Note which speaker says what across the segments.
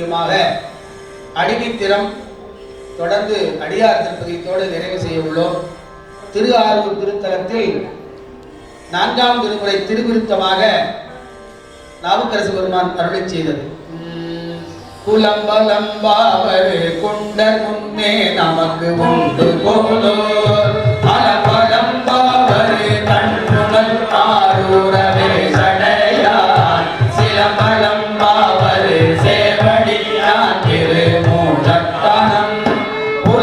Speaker 1: திருப்பதியுமாக அடிமைத்திறம் தொடர்ந்து அடியார் திருப்பதியத்தோடு நிறைவு செய்ய உள்ளோம். திரு ஆரூர் திருத்தலத்தில் நான்காம் திருமுறை திருவிருத்தமாக நாவுக்கரசு பெருமான் அருளை செய்தது. குலம்பலம்பாவரு கொண்ட முன்னே நமக்கு உண்டு போலோ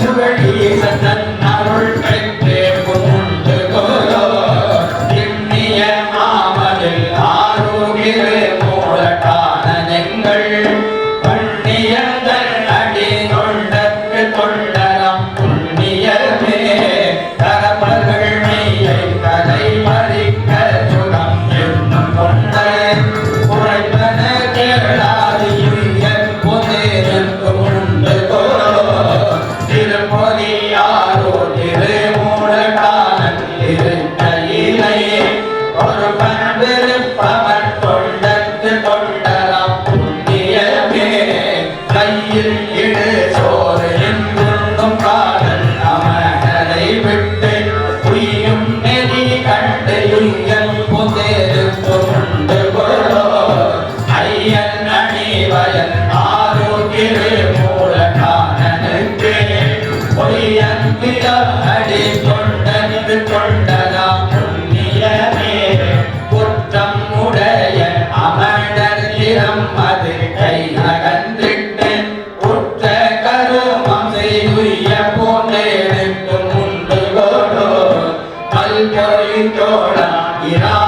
Speaker 1: சுற்றுவழியே சந்தன் மடியில் இடு சோதையின் துன்பம் காதல் அமரரை விட்டு புரியும் நெறி கண்டு இங்கள் புதேரு கொண்டு கொள்ளோ. ஐயன் அணிவயன் ஆரோக்கிய மூல காரணனுக்கு பொய்யன் Pintora